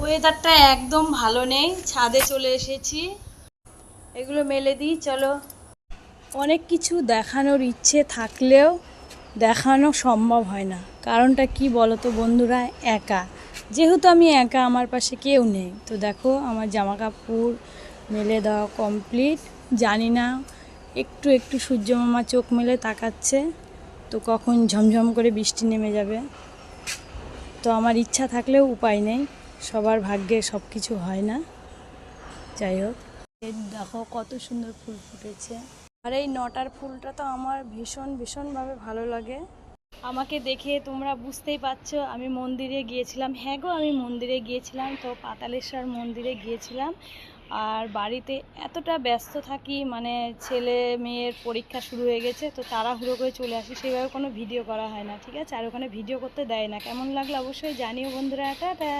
ওয়েদারটা একদম ভালো নেই, ছাদে চলে এসেছি। এগুলো মেলে দিই, চলো। অনেক কিছু দেখানোর ইচ্ছে থাকলেও দেখানো সম্ভব হয় না। কারণটা কি বলো তো বন্ধুরা? একা। যেহেতু আমি একা, আমার পাশে কেউ নেই। তো দেখো, আমার জামা কাপড় মেলে দেওয়া কমপ্লিট জানি না, একটু একটু সূর্য মামা চোখ মেলে তাকাচ্ছে। তো কখন ঝমঝম করে বৃষ্টি নেমে যাবে। তো আমার ইচ্ছা থাকলেও উপায় নেই। সবার ভাগ্যে সব কিছু হয় না। যাই হোক। দেখো কত সুন্দর ফুল ফুটেছে। আর এই নটার ফুলটা তো আমার ভীষণ, ভীষণভাবে ভালো লাগে। আমাকে দেখে তোমরা বুঝতেই পারছ, আমি মন্দিরে গিয়েছিলাম। হ্যাঁ গো, আমি মন্দিরে গিয়েছিলাম তো, পাতালেশ্বর মন্দিরে গিয়েছিলাম। আর বাড়িতে এতটা ব্যস্ত থাকি মানে ছেলে মেয়ের পরীক্ষা শুরু হয়ে গেছে, তো তাড়াহুড়ো করে চলে আসি, সেইভাবে কোনো ভিডিও করা হয় না, ঠিক আছে? আর ওখানে ভিডিও করতে দেয় না। কেমন লাগল অবশ্যই জানিও বন্ধুরা, টাটা!